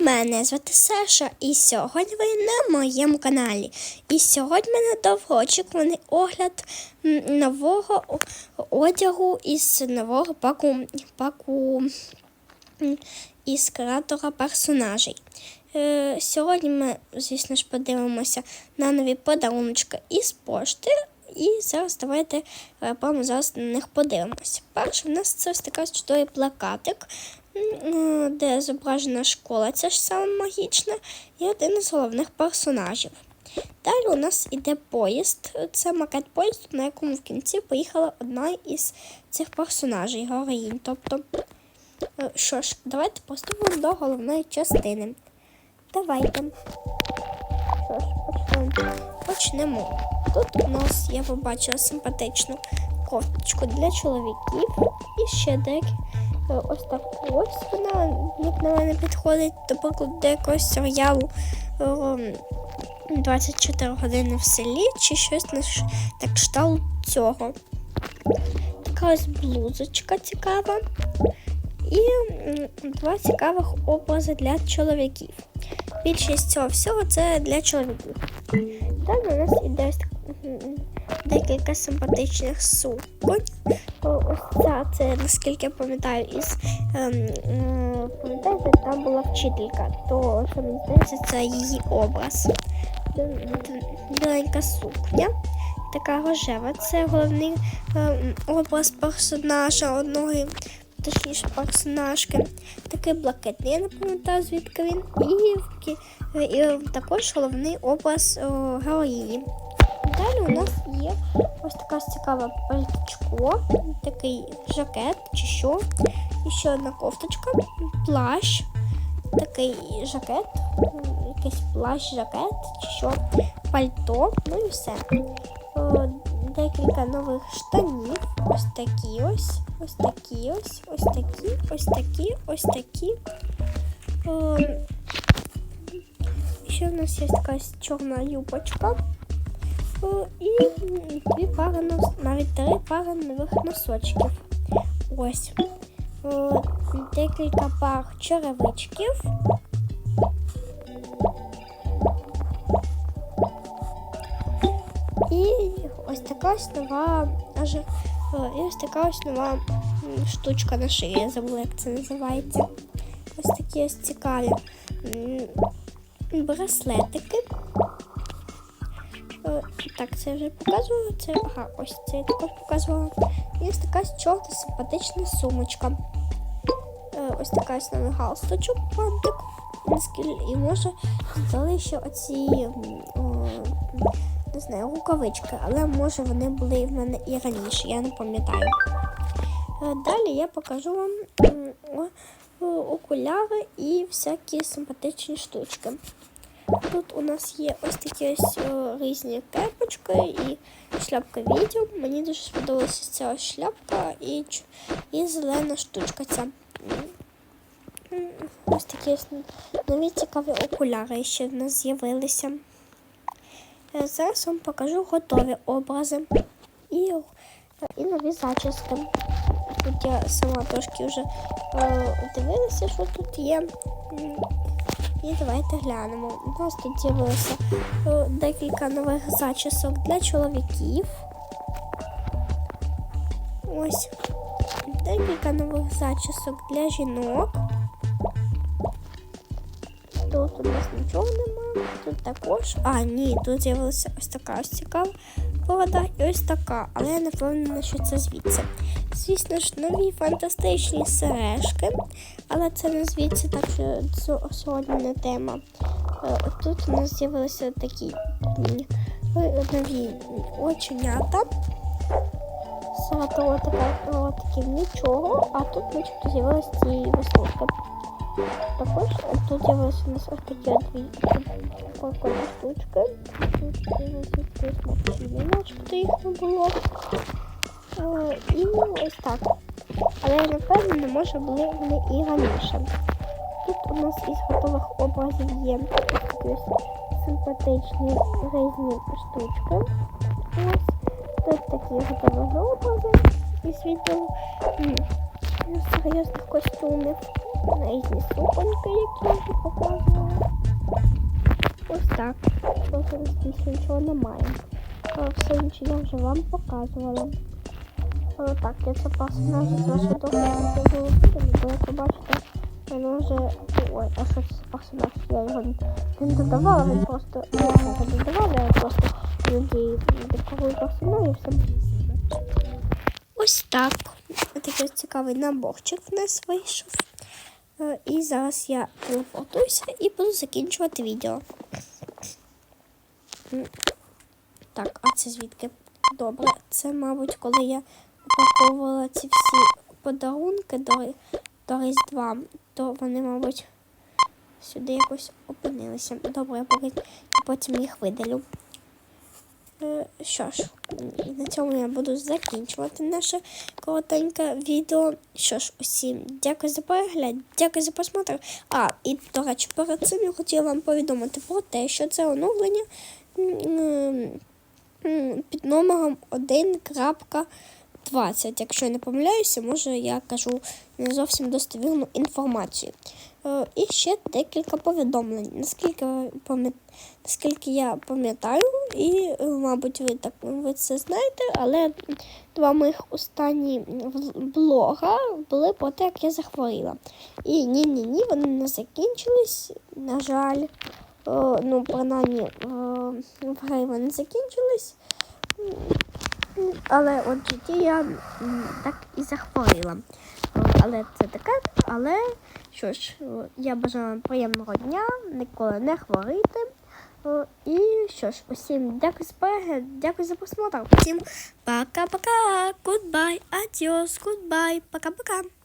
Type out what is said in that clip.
Мене звати Саша, і сьогодні ви на моєму каналі. І сьогодні мене довгоочікуваний огляд нового одягу із нового паку, паку із креатора персонажей. Е, сьогодні ми, звісно ж, подивимося на нові подарунки із пошти. І зараз давайте е, прямо зараз на них подивимося. Перше, в нас це ось така чудовий плакатик, е, де зображена школа, ця ж сама магічна, і один із головних персонажів. Далі у нас іде поїзд. Це макет поїзду, на якому в кінці поїхала одна із цих персонажей, героїнь. Тобто, е, що ж, давайте приступимо до головної частини. Давайте. Що ж, почнемо. Почнемо. Тут у нас я побачила симпатичну кофточку для чоловіків і ще деякі. е, Ось так ось вона, як на мене, підходить, до якогось ем, 24 години в селі чи щось на кшталт цього. Така ось блузочка цікава. І два цікавих образи для чоловіків. Більшість цього всього це для чоловіків. Далі у нас іде декілька симпатичних суконь. Ось це, наскільки я пам'ятаю, із ем, пам'ятаєте, там була вчителька, то що мені здається, це її образ. Біленька сукня. Така рожева. Це головний ем, образ персонажа одного, точніше персонажки. Такий блакитний, я не пам'ятаю, звідки він. І, кі- е, і також головний образ о, героїні. Далі у нас є ось така цікава пальточко, такий жакет чи що. І ще одна кофточка, плащ, такий жакет, якийсь плащ, жакет чи що, пальто, ну і все. О, Декілька нових штанів. Ось такі ось, ось такі ось, ось такі, ось такі, ось такі. Ще в нас є така чорна юбочка. І дві пари нос- навіть три пари нових носочків. Ось. Декілька пар черевичків. І ось така ось нова і ось така ось нова штучка на шиї. Я забула, як це називається. Ось такі ось цікаві браслетики. Так, це я вже показувала. Це ага, ось це я також показувала. І ось така ось чорна симпатична сумочка. Е, Ось така ось новий галстучок, бантик. І може додали ще оці не знаю, рукавички, але може вони були в мене і раніше, я не пам'ятаю. Е, Далі я покажу вам окуляри і всякі симпатичні штучки. Тут у нас є ось такі ось різні кепочки і шляпка відео. Мені дуже сподобалася ця ось шляпка і, і зелена штучка ця. Ось такі ось нові цікаві окуляри ще в нас з'явилися. Е, Зараз вам покажу готові образи і, і нові зачіски. Тут я сама трошки вже е, дивилася, що тут є. І давайте глянемо. У нас тут з'явилося е, декілька нових зачісок для чоловіків. Ось. Декілька нових зачісок для жінок. Тут у нас нічого немає. Тут також. А, ні, тут з'явилася ось така ось цікава порода і ось така. Але я не впевнена, що це звідси. Звісно ж, нові фантастичні сережки, але це не звідси, так що цю- сьогодні не тема. Е, Тут у нас з'явилися такі нові оченята. Ротика, ротиків нічого, а тут з'явилися ці веснушки. Також тут у нас ось такі дві прикольні штучки. Тут з'явилися якісь мовчини, начебто їх не було. І ось так. Але я не може були вони і раніше. Тут у нас із готових образів є такі симпатичні різні штучки. Ось. Тут такі готові образи із відео серйозних костюмів. Різні супоньки, які я вже показувала. Ось так. Просто більше нічого немає. А Все інше я вже вам показувала. О, так, я це персонажі з вашого догляду бо як ви бачите, воно вже. Ой, а що це персонаж? Я його не додавала, він просто я його додавала, я просто іноді декорую персонажів все. Ось так. Такий цікавий наборчик в нас вийшов. Е, І зараз я телепортуюся і буду закінчувати відео. Так, а це звідки? Добре, це, мабуть, коли я упаковувала ці всі подарунки до, до Різдва, то вони, мабуть, сюди якось опинилися. Добре, я потім їх видалю. Е, Що ж, на цьому я буду закінчувати наше коротеньке відео. Що ж, усім дякую за перегляд, дякую за просмотр. А, і, до речі, перед цим я хотіла вам повідомити про те, що це оновлення під номером 1.20. Якщо я не помиляюся, може я кажу не зовсім достовірну інформацію. Е, І ще декілька повідомлень. Наскільки, наскільки я пам'ятаю, і, е, мабуть, ви так ви це знаєте, але два моїх останні блога були про те, як я захворіла. І ні-ні-ні, вони не закінчились, на жаль. Ну, принаймні, е, в грі вони закінчились. Але от житті я так і захворіла. Але це таке, але що ж, я бажаю вам приємного дня, ніколи не хворіти. І що ж, усім дякую за перегляд, дякую за просмотр. Всім пока-пока, goodbye, adios, goodbye, пока-пока.